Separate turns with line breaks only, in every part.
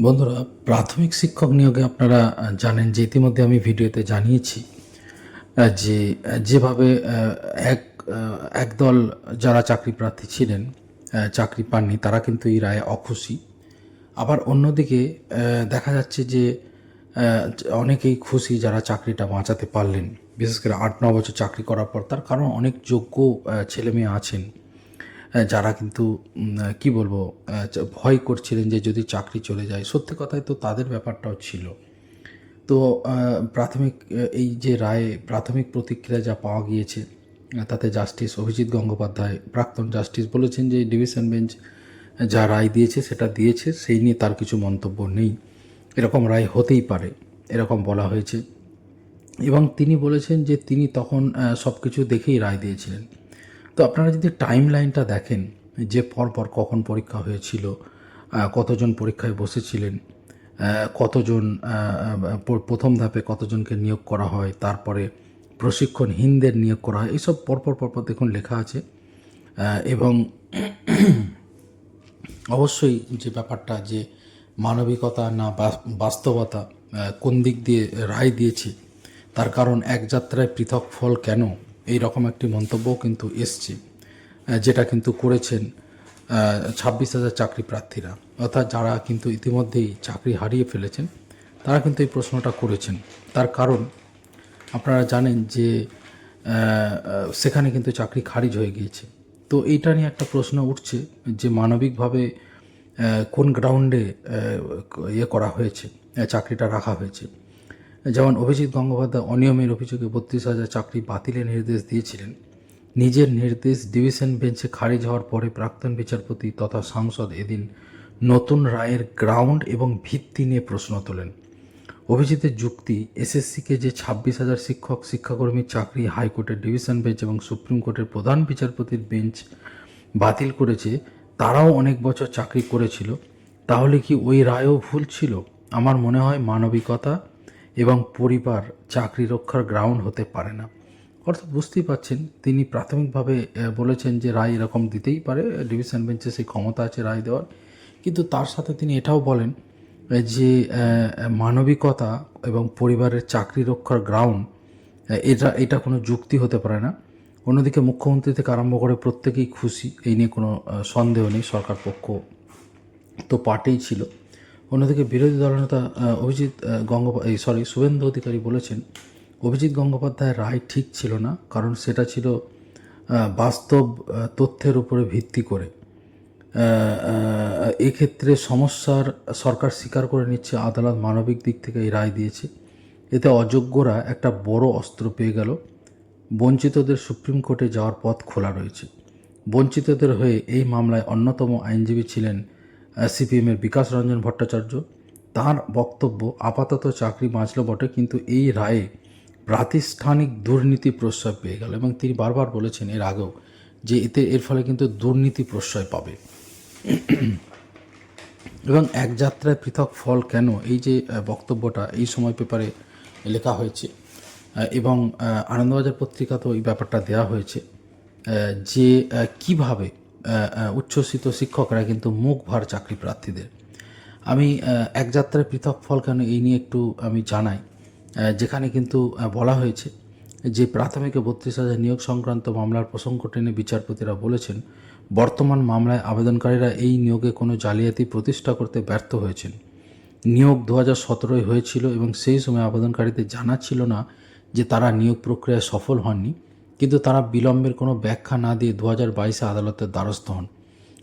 বন্ধুরা, প্রাথমিক শিক্ষক নিয়োগে আপনারা জানেন যে ইতিমধ্যে আমি ভিডিওতে জানিয়েছি যে যেভাবে এক একদল যারা চাকরি প্রার্থী ছিলেন চাকরি পাননি, তারা কিন্তু এই রায়ে অখুশি। আবার অন্যদিকে দেখা যাচ্ছে যে অনেকেই খুশি যারা চাকরিটা বাঁচাতে পারলেন। বিশেষ করে আট, ন বছর চাকরি করার পর তার কারণ অনেক যোগ্য ছেলেমেয়ে আছেন। যারা কিন্তু কি বলব ভয় করছিলেন যে যদি চাকরি চলে যায়, সত্যি কথাই তো তাদের ব্যাপারটাও ছিল। তো প্রাথমিক এই যে রায়ে প্রাথমিক প্রতিক্রিয়া যা পাওয়া গিয়েছে তাতে জাস্টিস অভিজিৎ গঙ্গোপাধ্যায়, প্রাক্তন জাস্টিস বলেছেন যে ডিভিশন বেঞ্চ যা রায় দিয়েছে, সেটা দিয়েছে, সেই নিয়ে তার কিছু মন্তব্য নেই। এরকম রায় হতেই পারে, এরকম বলা হয়েছে। এবং তিনি বলেছেন যে তিনি তখন সব কিছু দেখেই রায় দিয়েছিলেন। তো আপনারা যদি টাইম লাইনটা দেখেন, যে পরপর কখন পরীক্ষা হয়েছিল কতজন পরীক্ষায় বসেছিলেন কতজন প্রথম ধাপে কতজনকে নিয়োগ করা হয়, তারপরে প্রশিক্ষণহীনদের নিয়োগ করা হয়, এইসব পরপর পরপর দেখুন লেখা আছে। এবং অবশ্যই যে ব্যাপারটা যে মানবিকতা না বাস্তবতা কোন দিক দিয়ে রায় দিয়েছে, তার কারণ এক যাত্রায় পৃথক ফল কেন? এই রকম একটি মন্তব্য কিন্তু এসছে যেটা কিন্তু করেছেন ছাব্বিশ হাজার চাকরি প্রার্থীরা। অর্থাৎ যারা কিন্তু ইতিমধ্যেই চাকরি হারিয়ে ফেলেছেন, তারা কিন্তু এই প্রশ্নটা করেছেন। তার কারণ আপনারা জানেন যে সেখানে কিন্তু চাকরি খারিজ হয়ে গিয়েছে। তো এইটা নিয়ে একটা প্রশ্ন উঠছে যে মানবিকভাবে কোন গ্রাউন্ডে ইয়ে করা হয়েছে চাকরিটা রাখা হয়েছে। যেমন অভিজিৎ গঙ্গোপাধ্যায় অনিয়মের অভিযোগে বত্রিশ হাজার চাকরি বাতিলের নির্দেশ দিয়েছিলেন। নিজের নির্দেশ ডিভিশন বেঞ্চে খারিজ হওয়ার পরে প্রাক্তন বিচারপতি তথা সাংসদ এদিন নতুন রায়ের গ্রাউন্ড এবং ভিত্তি নিয়ে প্রশ্ন তোলেন। অভিজিতের যুক্তি, এসএসসিকে যে ছাব্বিশ হাজার শিক্ষক, শিক্ষাকর্মীর চাকরি হাইকোর্টের ডিভিশন বেঞ্চ এবং সুপ্রিম কোর্টের প্রধান বিচারপতির বেঞ্চ বাতিল করেছে, তারাও অনেক বছর চাকরি করেছিল। তাহলে কি ওই রায়ও ভুল ছিল? আমার মনে হয় মানবিকতা এবং পরিবার চাকরি রক্ষার গ্রাউন্ড হতে পারে না। অর্থাৎ বুঝতেই পাচ্ছেন তিনি প্রাথমিকভাবে বলেছেন যে রায় এরকম দিতেই পারে, ডিভিশন বেঞ্চে সেই ক্ষমতা আছে রায় দেওয়ার। কিন্তু তার সাথে তিনি এটাও বলেন যে মানবিকতা এবং পরিবারের চাকরি রক্ষার গ্রাউন্ড এটা এটা কোনো যুক্তি হতে পারে না। অন্যদিকে মুখ্যমন্ত্রী থেকে আরম্ভ করে প্রত্যেকেই খুশি, এই নিয়ে কোনো সন্দেহ নেই, সরকার পক্ষ তো পার্টেই ছিল। অন্যদিকে বিরোধী দলনেতা অভিজিৎ গঙ্গোপাধ্যায় সরি শুভেন্দু অধিকারী বলেছেন, অভিজিৎ গঙ্গোপাধ্যায়ের রায় ঠিক ছিল না, কারণ সেটা ছিল বাস্তব তথ্যের উপরে ভিত্তি করে। এক্ষেত্রে সমস্যার সরকার স্বীকার করে নিচ্ছে, আদালত মানবিক দিক থেকে এই রায় দিয়েছে। এতে অযোগ্যরা একটা বড় অস্ত্র পেয়ে গেল। বঞ্চিতদের সুপ্রিম কোর্টে যাওয়ার পথ খোলা রয়েছে। বঞ্চিতদের হয়ে এই মামলায় অন্যতম আইনজীবী ছিলেন সিপিএমের বিকাশ রঞ্জন ভট্টাচার্য, তার বক্তব্য আপাতত চাকরি বাঁচল বটে, কিন্তু এই রায়ে প্রাতিষ্ঠানিক দুর্নীতি প্রশ্রয় পেয়ে গেল এবং তিনি বারবার বলেছেন এর আগেও যে এতে এর ফলে কিন্তু দুর্নীতি প্রশ্রয় পাবে। এবং এক যাত্রায় পৃথক ফল কেন? এই যে বক্তব্যটা এই সময় পেপারে লেখা হয়েছে এবং আনন্দবাজার পত্রিকাতেও এই ব্যাপারটা দেওয়া হয়েছে যে কীভাবে উচ্ছ্বসিত শিক্ষকরা কিন্তু মুখ ভার চাকরি প্রার্থীদের। আমি এক যাত্রায় পৃথক ফল কেন এই নিয়ে একটু আমি জানাই। যেখানে কিন্তু বলা হয়েছে যে প্রাথমিকে বত্রিশ হাজার নিয়োগ সংক্রান্ত মামলার প্রসঙ্গ টেনে বিচারপতিরা বলেছেন, বর্তমান মামলায় আবেদনকারীরা এই নিয়োগে কোনো জালিয়াতি প্রতিষ্ঠা করতে ব্যর্থ হয়েছেন। নিয়োগ দু হাজার সতেরোয় হয়েছিল এবং সেই সময় আবেদনকারীদের জানা ছিল না যে তারা নিয়োগ প্রক্রিয়ায় সফল হননি। কিন্তু তারা বিলম্বের কোনো ব্যাখ্যা না দিয়ে দু হাজার বাইশে আদালতের দ্বারস্থ হন।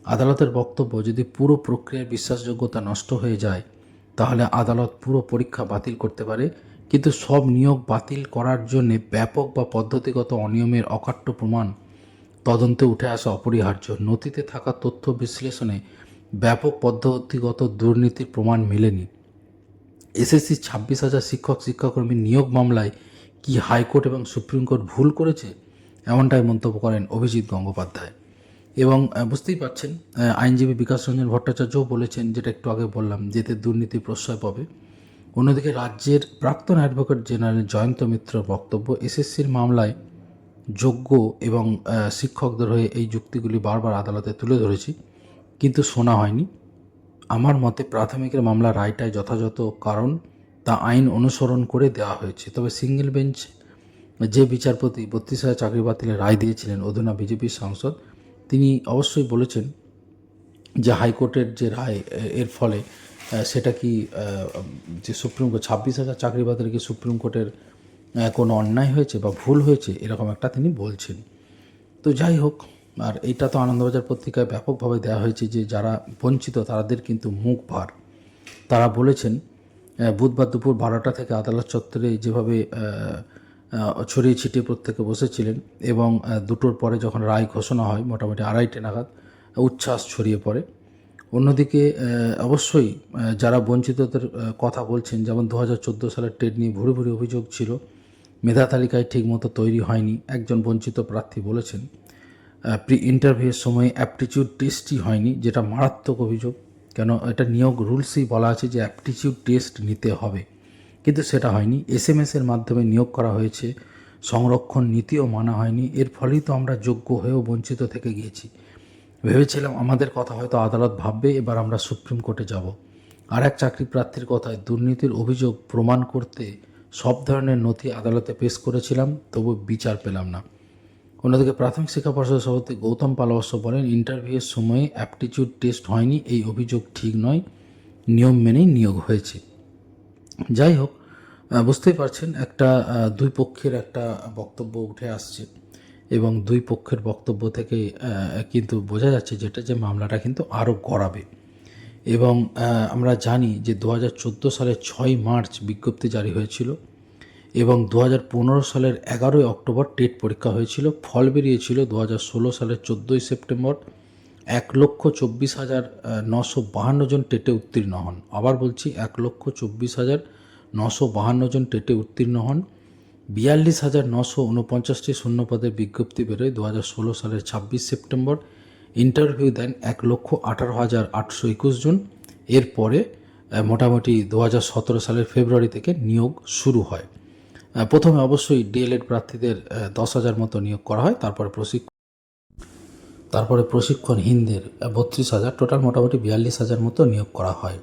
আদালতের বক্তব্য যদি পুরো প্রক্রিয়ার বিশ্বাসযোগ্যতা নষ্ট হয়ে যায়, তাহলে আদালত পুরো পরীক্ষা বাতিল করতে পারে। কিন্তু সব নিয়োগ বাতিল করার জন্যে ব্যাপক বা পদ্ধতিগত অনিয়মের অকাট্য প্রমাণ, তদন্তে উঠে আসা অপরিহার্য। নথিতে থাকা তথ্য বিশ্লেষণে ব্যাপক পদ্ধতিগত দুর্নীতির প্রমাণ মেলেনি। এসএসসি ছাব্বিশ হাজার শিক্ষক শিক্ষাকর্মী নিয়োগ মামলায় কি হাইকোর্ট এবং সুপ্রিম কোর্ট ভুল করেছে? এমনটাই মন্তব্য করেন অভিজিৎ গঙ্গোপাধ্যায়। এবং বুঝতেই পাচ্ছেন আহ, আইনজীবী বিকাশ রঞ্জন ভট্টাচার্যও বলেছেন যেটা একটু আগে বললাম যেতে দুর্নীতি প্রশ্রয় পাবে। অন্যদিকে রাজ্যের প্রাক্তন অ্যাডভোকেট জেনারেল জয়ন্ত মিত্রর বক্তব্য এসএসসির মামলায় যোগ্য এবং শিক্ষকদের হয়ে এই যুক্তিগুলি বারবার আদালতে তুলে ধরেছি কিন্তু শোনা হয়নি। আমার মতে প্রাথমিকের মামলা রায়টায় যথাযথ কারণ তা আইন অনুসরণ করে দেওয়া হয়েছে। তবে সিঙ্গেল বেঞ্চ যে বিচারপতি বত্রিশ হাজার চাকরি বাতিলের রায় দিয়েছিলেন অধুনা বিজেপির সাংসদ, তিনি অবশ্যই বলেছেন যে হাইকোর্টের যে রায়, এর ফলে সেটা কি যে সুপ্রিম কোর্ট, ছাব্বিশ হাজার চাকরি বাতিল কি সুপ্রিম কোর্টের কোনো অন্যায় হয়েছে বা ভুল হয়েছে, এরকম একটা তিনি বলছেন। তো যাই হোক, আর এটা তো আনন্দবাজার পত্রিকায় ব্যাপকভাবে দেওয়া হয়েছে যে যারা বঞ্চিত, তাদের কিন্তু মুখ ভার। তারা বলেছেন বুধবার দুপুর বারোটা থেকে আদালত চত্বরে যেভাবে ছড়িয়ে ছিটিয়ে প্রত্যেকে বসেছিলেন এবং দুটোর পরে যখন রায় ঘোষণা হয়, মোটামুটি আড়াইটে নাগাদ, উচ্ছ্বাস ছড়িয়ে পড়ে। অন্যদিকে অবশ্যই যারা বঞ্চিতদের কথা বলছেন, যেমন দু হাজার চোদ্দ সালের টেট নিয়ে ভুরি ভুরি অভিযোগ ছিল, মেধা তালিকায় ঠিকমতো তৈরি হয়নি, একজন বঞ্চিত প্রার্থী বলেছেন। প্রি ইন্টারভিউয়ের সময় অ্যাপটিচিউড টেস্টই হয়নি, যেটা মারাত্মক অভিযোগ। কেন, এটা নিয়োগ রুলসেই বলা আছে যে অ্যাপটিচিউড টেস্ট নিতে হবে। কিন্তু সেটা হয়নি। এস এম এর মাধ্যমে নিয়োগ করা হয়েছে। সংরক্ষণ নীতিও মানা হয়নি। এর ফলেই তো আমরা যোগ্য হয়েও বঞ্চিত থেকে গিয়েছি। ভেবেছিলাম আমাদের কথা হয়তো আদালত ভাববে, এবার আমরা সুপ্রিম কোর্টে যাব। আর এক চাকরি প্রার্থীর কথায় দুর্নীতির অভিযোগ প্রমাণ করতে সব ধরনের নথি আদালতে পেশ করেছিলাম, তবু বিচার পেলাম না। অন্যদিকে প্রাথমিক শিক্ষা পর্ষদের সভাপতি গৌতম পাল বলেন, ইন্টারভিউয়ের সময়ে অ্যাপটিচিউড টেস্ট হয়নি, এই অভিযোগ ঠিক নয়। নিয়ম মেনেই নিয়োগ হয়েছে। যাই হোক বুঝতেই পারছেন, একটা দুই পক্ষের একটা বক্তব্য উঠে আসছে এবং দুই পক্ষের বক্তব্য থেকে কিন্তু বোঝা যাচ্ছে যেটা যে মামলাটা কিন্তু আরও গড়াবে। এবং আমরা জানি যে দু হাজার চোদ্দ সালের ছয় মার্চ বিজ্ঞপ্তি জারি হয়েছিল এবং দু হাজার পনেরো সালের এগারোই অক্টোবর টেট পরীক্ষা হয়েছিল। ফল বেরিয়েছিল দু হাজার ষোলো সালের চোদ্দোই সেপ্টেম্বর। এক লক্ষ চব্বিশ হাজার নশো বাহান্ন জন টেটে উত্তীর্ণ হন। আবার বলছি, এক লক্ষ চব্বিশ হাজার নশো বাহান্ন জন টেটে উত্তীর্ণ হন। বিয়াল্লিশ হাজার নশো উনপঞ্চাশটি শূন্যপদের বিজ্ঞপ্তি বেরোয় দু হাজার ষোলো সালের ছাব্বিশ সেপ্টেম্বর। ইন্টারভিউ দেন এক লক্ষ আঠারো হাজার আটশো একুশ জন। এরপরে মোটামুটি দু হাজার সতেরো সালের ফেব্রুয়ারি থেকে নিয়োগ শুরু হয়। প্রথমে অবশ্যই ডিএলএড প্রার্থীদের দশ হাজার মতো নিয়োগ করা হয়, তারপরে প্রশিক্ষণ তারপরে প্রশিক্ষণহীনদের বত্রিশ হাজার। টোটাল মোটামুটি বিয়াল্লিশ হাজার মতো নিয়োগ করা হয়।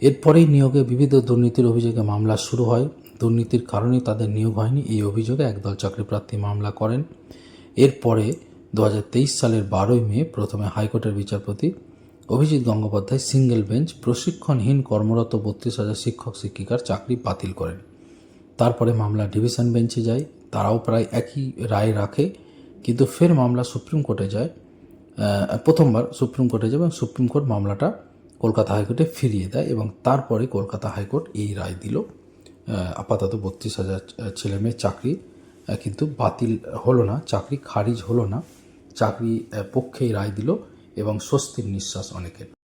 এরপরেই নিয়োগে বিবিধ দুর্নীতির অভিযোগে মামলা শুরু হয়। দুর্নীতির কারণে তাদের নিয়োগ হয়নি। এই অভিযোগে একদল চাকরিপ্রার্থী মামলা করেন। এরপরে দু হাজার তেইশ সালের বারোই মে প্রথমে হাইকোর্টের বিচারপতি অভিজিৎ গঙ্গোপাধ্যায় সিঙ্গেল বেঞ্চ প্রশিক্ষণহীন কর্মরত বত্রিশ হাজার শিক্ষক শিক্ষিকার চাকরি বাতিল করেন। তারপরে মামলা ডিভিশন বেঞ্চে যায়। তারাও প্রায় একই রায় রাখে। কিন্তু ফের মামলা সুপ্রিম কোর্টে যায়। প্রথমবার সুপ্রিম কোর্টে যায় এবং সুপ্রিম কোর্ট মামলাটা কলকাতা হাইকোর্টে ফিরিয়ে দেয় এবং তারপরে কলকাতা হাইকোর্ট এই রায় দিল। আপাতত বত্রিশ হাজার ছেলে মেয়ের চাকরি কিন্তু বাতিল হলো না, চাকরি খারিজ হলো না। চাকরি পক্ষেই রায় দিল এবং স্বস্তির নিঃশ্বাস অনেকের।